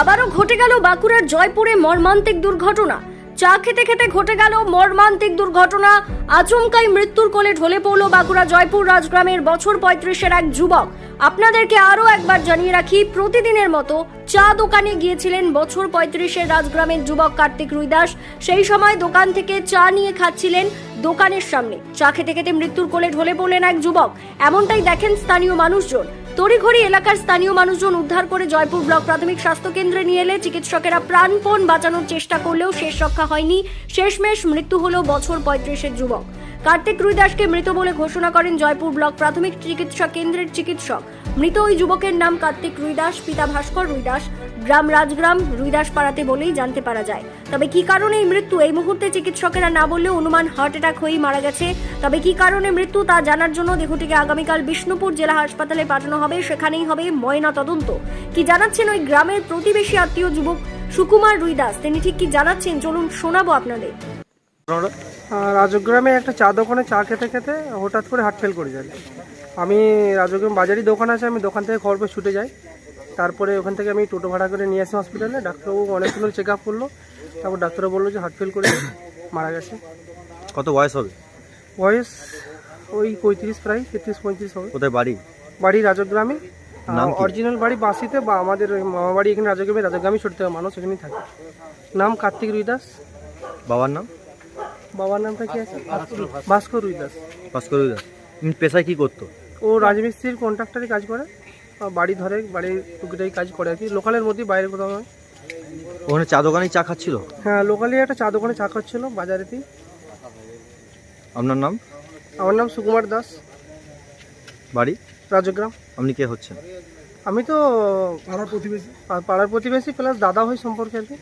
আবারও ঘটে গেল বাঁকুড়ার জয়পুরে মর্মান্তিক দুর্ঘটনা। চা খেতে খেতে ঘটে গেল মর্মান্তিক দুর্ঘটনা। আচমকাই মৃত্যুর কোলে ঢলে পড়ল বাঁকুড়া জয়পুর রাজগ্রামের বছর পঁয়ত্রিশের এক যুবক। আপনাদেরকে আরও একবার জানিয়ে রাখি, প্রতিদিনের মতো চা দোকানে গিয়েছিলেন বছর পঁয়ত্রিশের রাজগ্রামের যুবক কার্তিক রুইদাস। সেই সময় দোকান থেকে চা নিয়ে খাচ্ছিলেন দোকানের সামনে। চা খেতে খেতে মৃত্যুর কোলে ঢলে পড়লেন এক যুবক। এমনটাই দেখেন স্থানীয় মানুষজন। তড়িঘড়ি এলাকার স্থানীয় মানুষজন উদ্ধার করে জয়পুর ব্লক প্রাথমিক স্বাস্থ্য কেন্দ্রে নিয়ে এলে চিকিৎসকেরা প্রাণপণ বাঁচানোর চেষ্টা করলেও শেষ রক্ষা হয়নি। শেষমেশ মৃত্যু হলো বছর পঁয়ত্রিশের যুবক। কার্তিক রুইদাসকে মৃত বলে ঘোষণা করেন জয়পুর ব্লক প্রাথমিক চিকিৎসা কেন্দ্রের চিকিৎসক। মৃত ওই যুবকের নাম কার্তিক রুইদাস, পিতা ভাস্কর রুইদাস। গ্রাম রাজগ্রাম রুইদাস পাড়াতে বলেই জানতে পারা যায়। তবে কি কারণে এই মৃত্যু? এই মুহূর্তে চিকিৎসকেরা না বললেও অনুমান হার্ট অ্যাটাক হয়েই মারা গেছে। তবে কি কারণে মৃত্যু তা জানার জন্য দেহটিকে আগামীকাল বিষ্ণুপুর জেলা হাসপাতালে পাঠানো হবে, সেখানেই হবে ময়না তদন্ত। কি জানাচ্ছেন ওই গ্রামের প্রতিবেশী আত্মীয় যুবক সুকুমার রুইদাস? তিনি ঠিক কি জানাচ্ছেন? চলুন শোনাবো আপনাদের। আপনারা? রাজগ্রামে একটা চা দোকানে চা খেতে খেতে হঠাৎ করে হার্ট ফেল করে যায়। আমি রাজগ্রাম বাজারই দোকান আছে আমি দোকান থেকে খবর পেয়ে ছুটে যাই। তারপরে ওখান থেকে আমি টোটো ভাড়া করে নিয়ে আসি হসপিটালে ডাক্তারবাবু অনেকগুলো চেক আপ করল। তারপর ডাক্তারবাবু বলল যে হার্ট ফেল করে মারা গেছে। কত বয়স হবে? বয়স ওই পঁয়ত্রিশ প্রায় তেত্রিশ পঁয়ত্রিশ হবে। কোথায় বাড়ি? বাড়ি রাজগ্রামে। অরিজিনাল বাড়ি বাসিতে বা আমাদের মামা বাড়ি এখানে রাজগ্রামে রাজগ্রামে ছুটতে হবে মানুষ এখানেই থাকে। নাম কার্তিক রুইদাস। বাবার নাম? বাবার নামটা কি আছে? ভাস্কর রুইদাস ভাস্কর দাস পেশায় কি করতো? ও রাজমিস্ত্রির কন্ট্রাক্টারে কাজ করে বাড়ি ধরে বাড়ির টুকিটাই কাজ করে আর কি। লোকালের মধ্যে বাইরে কোথাও নয় ওখানে চা দোকানেই চা খাচ্ছিল? হ্যাঁ লোকালি একটা চা দোকানে চা খাচ্ছিল বাজারেতেই। আপনার নাম? আমার নাম সুকুমার দাস। বাড়ি? রাজগ্রাম। আপনি কে হচ্ছেন? আমি তো পাড়ার প্রতিবেশী। পাড়ার প্রতিবেশী প্লাস দাদা হই সম্পর্কে আর কি।